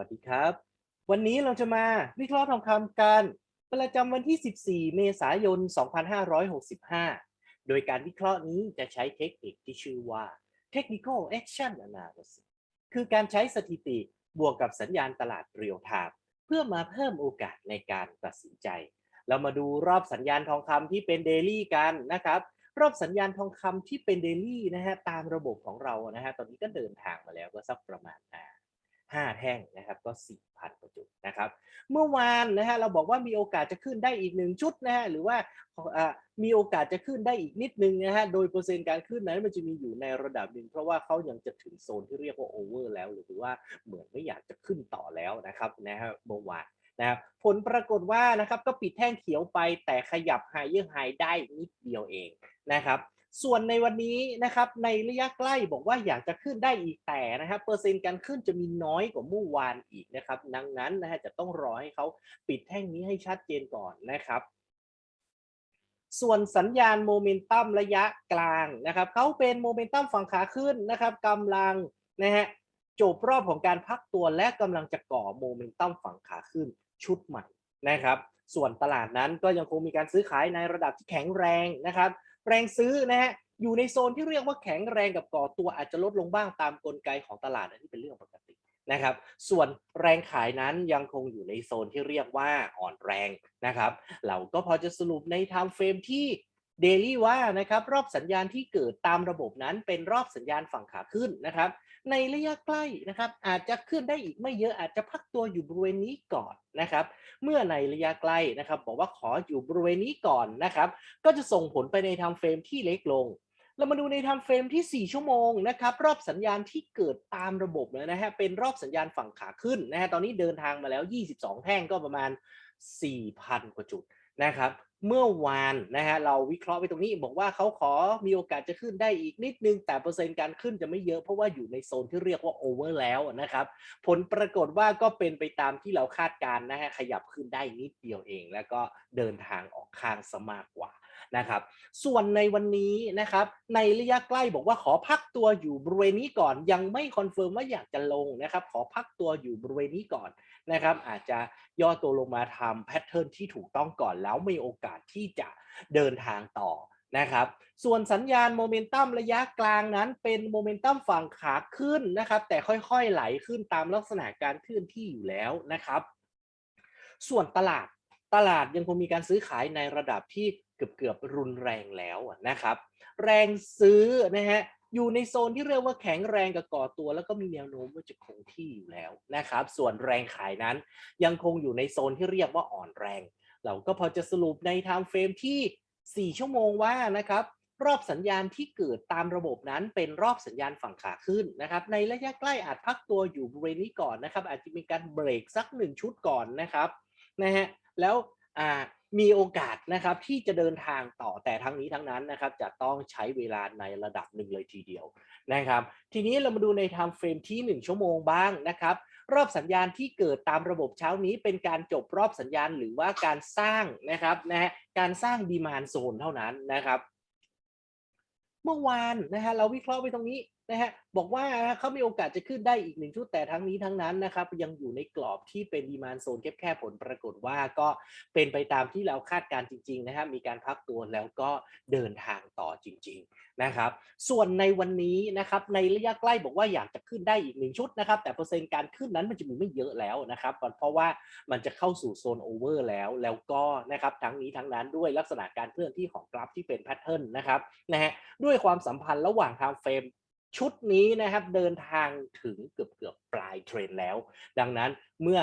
วัสดีครับ วันนี้เราจะมาวิเคราะห์ทองคำกันประจำวันที่ 14 เมษายน 2565 โดยการวิเคราะห์นี้จะใช้เทคนิคที่ชื่อว่า Technical Action Analysis คือการใช้สถิติบวกกับสัญญาณตลาดเรียลไทม์เพื่อมาเพิ่มโอกาสในการตัดสินใจ เรามาดูรอบสัญญาณทองคำที่เป็นเดลี่กันนะครับรอบสัญญาณทองคำที่เป็นเดลี่นะฮะตามระบบของเรานะฮะตอนนี้ก็เดินทางมาแล้วก็สักประมาณอ่า ห้าแท่งนะครับก็ 4,000กว่าจุดนะครับเมื่อวานนะฮะเราบอกว่ามีโอกาสจะขึ้นได้อีกหนึ่งชุดนะฮะหรือว่าอ่ามีโอกาสจะขึ้นได้อีกนิดนึงนะฮะโดยเปอร์เซ็นต์การขึ้นนั้นมันจะมีอยู่ในระดับหนึ่งเพราะว่าเขายังจะถึงโซนที่เรียกว่าโอเวอร์แล้ว หรือว่าเหมือนไม่อยากจะขึ้นต่อแล้วนะครับนะฮะเมื่อวานนะครับผลปรากฏว่านะครับก็ปิดแท่งเขียวไปแต่ขยับไฮเยอร์ไฮได้นิดเดียวเองนะครับ ส่วนในวันนี้นะครับในระยะใกล้บอกว่าอยากจะขึ้นได้อีกแต่นะครับเปอร์เซ็นต์การขึ้นจะมีน้อยกว่าเมื่อวานอีกนะครับ ดังนั้นนะฮะจะต้องรอให้เขาปิดแท่งนี้ให้ชัดเจนก่อนนะครับส่วนสัญญาณโมเมนตัมระยะกลางนะครับเขาเป็นโมเมนตัมฝั่งขาขึ้นนะครับกำลังนะฮะจบรอบของการพักตัวและกำลังจะก่อโมเมนตัมฝั่งขาขึ้นชุดใหม่นะครับ ส่วนตลาดนั้นก็ยังคงมีการซื้อขายในระดับที่แข็งแรงนะครับ แรงซื้อนะฮะอยู่ในโซนที่เรียกว่าแข็งแรงกับก่อตัวอาจจะลดลงบ้างตามกลไกของตลาดอันนี้เป็นเรื่องปกตินะครับ ส่วนแรงขายนั้นยังคงอยู่ในโซนที่เรียกว่าอ่อนแรงนะครับ เราก็พอจะสรุปในไทม์เฟรมที่ เดลี่ว่านะครับรอบสัญญาณที่เกิดตามระบบนั้นเป็นรอบสัญญาณฝั่งขาขึ้นนะครับ ในระยะใกล้นะครับอาจจะขึ้นได้อีกไม่เยอะอาจจะพักตัวอยู่บริเวณนี้ก่อนนะครับ เมื่อในระยะใกล้นะครับ บอกว่าขออยู่บริเวณนี้ก่อนนะครับ ก็จะส่งผลไปในทม์เฟรมที่เล็กลงเรามาดูในไทม์เฟรมที่ 4 ชั่วโมงนะครับ รอบสัญญาณที่เกิดตามระบบเลยนะฮะเป็นรอบสัญญาณฝั่งขาขึ้นนะฮะตอนนี้เดินทางมาแล้ว 22 แท่งก็ประมาณ 4,000 กว่าจุด นะครับ เมื่อวานนะฮะเราวิเคราะห์ไปตรงนี้บอกว่าเขาขอมีโอกาสจะขึ้นได้อีกนิดนึง แต่เปอร์เซ็นต์การขึ้นจะไม่เยอะเพราะว่าอยู่ในโซนที่เรียกว่าโอเวอร์แล้วนะครับ ผลปรากฏว่าก็เป็นไปตามที่เราคาดการณ์นะฮะขยับขึ้นได้นิดเดียวเอง แล้วก็เดินทางออกข้างสมากกว่า นะครับ ส่วนในวันนี้นะครับ ในระยะใกล้บอกว่าขอพักตัวอยู่บริเวณนี้ก่อน ยังไม่คอนเฟิร์มว่าอยากจะลงนะครับ ขอพักตัวอยู่บริเวณนี้ก่อนนะครับ อาจจะย่อตัวลงมาทำแพทเทิร์นที่ถูกต้องก่อน แล้วมีโอกาสที่จะเดินทางต่อนะครับ ส่วนสัญญาณโมเมนตัมระยะกลางนั้นเป็นโมเมนตัมฝั่งขาขึ้นนะครับ แต่ค่อยๆไหลขึ้นตามลักษณะการเคลื่อนที่อยู่แล้วนะครับ ส่วนตลาดตลาดยังคงมีการซื้อขายในระดับที่ เกือบเกือบๆรุนแรงแล้วนะครับ แรงซื้อนะฮะอยู่ในโซนที่เรียกว่าแข็งแรงกับก่อตัว แล้วก็มีแนวโน้มว่าจะคงที่อยู่แล้วนะครับ ส่วนแรงขายนั้นยังคงอยู่ในโซนที่เรียกว่าอ่อนแรง เราก็พอจะสรุปในไทม์เฟรมที่ 4 ชั่วโมงว่านะครับรอบสัญญาณที่เกิดตามระบบนั้นเป็นรอบสัญญาณฝั่งขาขึ้นนะครับ ในระยะใกล้อาจพักตัวอยู่บริเวณนี้ก่อนนะครับ อาจจะมีการเบรกสักหนึ่งชุดก่อนนะครับนะฮะแล้วอ่า มีโอกาสนะครับที่จะเดินทางต่อแต่ทั้งนี้ทั้งนั้นนะครับจะต้องใช้เวลาในระดับหนึ่งเลยทีเดียวนะครับ ทีนี้เรามาดูในไทม์เฟรมที่ 1 ชั่วโมงบ้างนะครับ รอบสัญญาณที่เกิดตามระบบเช้านี้เป็นการจบรอบสัญญาณหรือว่าการสร้างนะครับนะฮะการสร้างดีมานโซนเท่านั้นนะครับ เมื่อวานนะฮะเราวิเคราะห์ไปตรงนี้ นะฮะบอกว่าเขามีโอกาสจะขึ้นได้อีกหนึ่งชุดแต่ทั้งนี้ทั้งนั้นนะครับยังอยู่ในกรอบที่เป็นดีมานโซนแคบๆผลปรากฏว่าก็เป็นไปตามที่เราคาดการณ์จริงๆนะครับมีการพักตัวแล้วก็เดินทางต่อจริง ๆนะครับ ส่วนในวันนี้นะครับในระยะใกล้บอกว่าอยากจะขึ้นได้อีกหนึ่งชุดนะครับแต่เปอร์เซ็นต์การขึ้นนั้นมันจะมีไม่เยอะแล้วนะครับเพราะว่ามันจะเข้าสู่โซนโอเวอร์แล้วแล้วก็นะครับทั้งนี้ทั้งนั้นด้วยลักษณะการเคลื่อนที่ของกราฟที่เป็นแพทเทิร์นนะครับนะฮะด้วยความสัมพันธ์ระหว่างไทม์เฟรม ชุดนี้นะครับเดินทางถึงเกือบเกือบปลายเทรนแล้ว ดังนั้นเมื่อ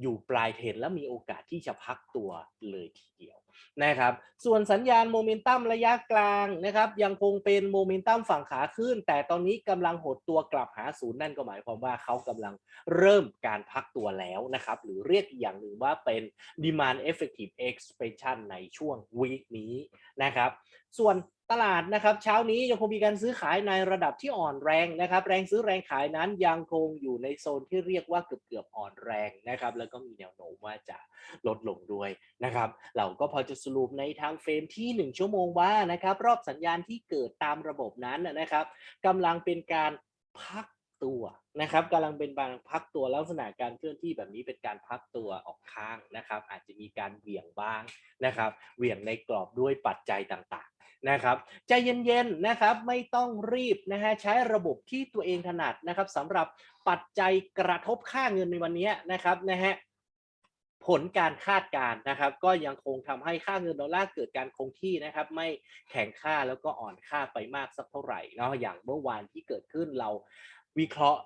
อยู่ปลายเทรนแล้วมีโอกาสที่จะพักตัวเลยทีเดียวนะครับส่วนสัญญาณโมเมนตัมระยะกลางนะครับยังคงเป็นโมเมนตัมฝั่งขาขึ้น แต่ตอนนี้กำลังหดตัวกลับหาศูนย์นั่นก็หมายความว่าเขากำลังเริ่มการพักตัวแล้วนะครับหรือเรียกอีกอย่างหนึ่งว่าเป็น demand effective expansion ในช่วงวีคนี้นะครับส่วน ตลาดนะครับเช้านี้ยังคงมีการซื้อขายในระดับที่อ่อนแรงนะครับ แรงซื้อแรงขายนั้นยังคงอยู่ในโซนที่เรียกว่าเกือบเกือบๆอ่อนแรงนะครับ แล้วก็มีแนวโน้มว่าจะลดลงด้วยนะครับ เราก็พอจะสรุปในทางเฟรมที่ 1 ชั่วโมงว่านะครับ รอบสัญญาณที่เกิดตามระบบนั้นนะครับกำลังเป็นการพักตัวนะครับกำลังเป็นการพักตัวลักษณะการเคลื่อนที่แบบนี้เป็นการพักตัวออกข้างนะครับ อาจจะมีการเหวี่ยงบ้างนะครับเหวี่ยงในกรอบด้วยปัจจัยต่าง นะครับใจเย็นๆนะครับไม่ต้องรีบนะฮะใช้ระบบที่ตัวเองถนัดนะครับสำหรับปัจจัยกระทบค่าเงินในวันนี้นะครับนะฮะผลการคาดการณ์นะครับ ก็ยังคงทำให้ค่าเงินดอลลาร์เกิดการคงที่นะครับ ไม่แข็งค่าแล้วก็อ่อนค่าไปมากสักเท่าไหร่เนาะอย่างเมื่อวานที่เกิดขึ้นเราวิเคราะห์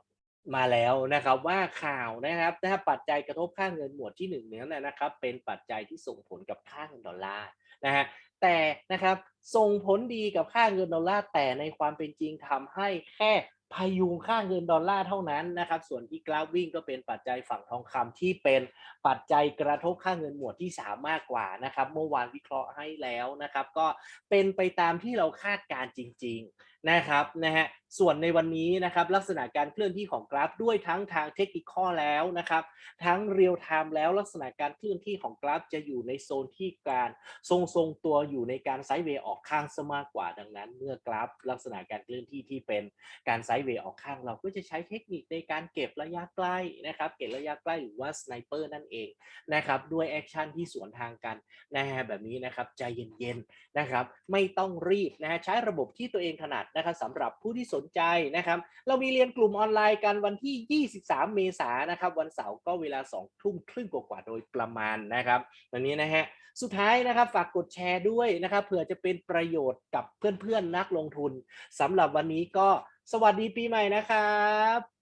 มาแล้วนะครับว่าข่าวนะครับถ้าปัจจัยกระทบค่าเงินหมวดที่หนึ่งเนี้ยนะครับ เป็นปัจจัยที่ส่งผลกับค่าเงินดอลลาร์นะฮะ แต่นะครับส่งผลดีกับค่าเงินดอลลาร์แต่ในความเป็นจริงทำให้แค่ พยุงค่าเงินดอลลาร์เท่านั้นนะครับ ส่วนที่กราฟวิ่งก็เป็นปัจจัยฝั่งทองคำที่เป็นปัจจัยกระทบค่าเงินหมวดที่ 3 มากกว่านะครับ เมื่อวานวิเคราะห์ให้แล้วนะครับ ก็เป็นไปตามที่เราคาดการณ์จริง ๆนะครับนะฮะส่วนในวันนี้นะครับลักษณะการเคลื่อนที่ของกราฟด้วยทั้งทางเทคนิคแล้วนะครับ ทั้งเรียลไทม์แล้วลักษณะการเคลื่อนที่ของกราฟจะอยู่ในโซนที่การทรงทรงๆตัวอยู่ในการไซด์เวย์ออกข้างซะมากกว่าดังนั้น เมื่อกราฟลักษณะการเคลื่อนที่ที่เป็นการไซด์เวย์ออกข้างเราก็จะใช้เทคนิคในการเก็บระยะใกล้นะครับ เก็บระยะใกล้หรือว่าสไนเปอร์นั่นเองนะครับ ด้วยแอคชั่นที่สวนทางกันนะฮะแบบนี้นะครับใจเย็นๆนะครับ ไม่ต้องรีบนะฮะใช้ระบบที่ตัวเองถนัดนะครับสำหรับผู้ที่สนใจนะครับ เรามีเรียนกลุ่มออนไลน์กันวันที่ 23 เมษายนนะครับ วันเสาร์ก็เวลา2ทุ่มครึ่งกว่าๆโดยประมาณนะครับวันนี้นะฮะสุดท้ายนะครับฝากกดแชร์ด้วยนะครับเผื่อจะเป็นประโยชน์กับเพื่อนๆนักลงทุนสำหรับวันนี้ก็ สวัสดีปีใหม่นะครับ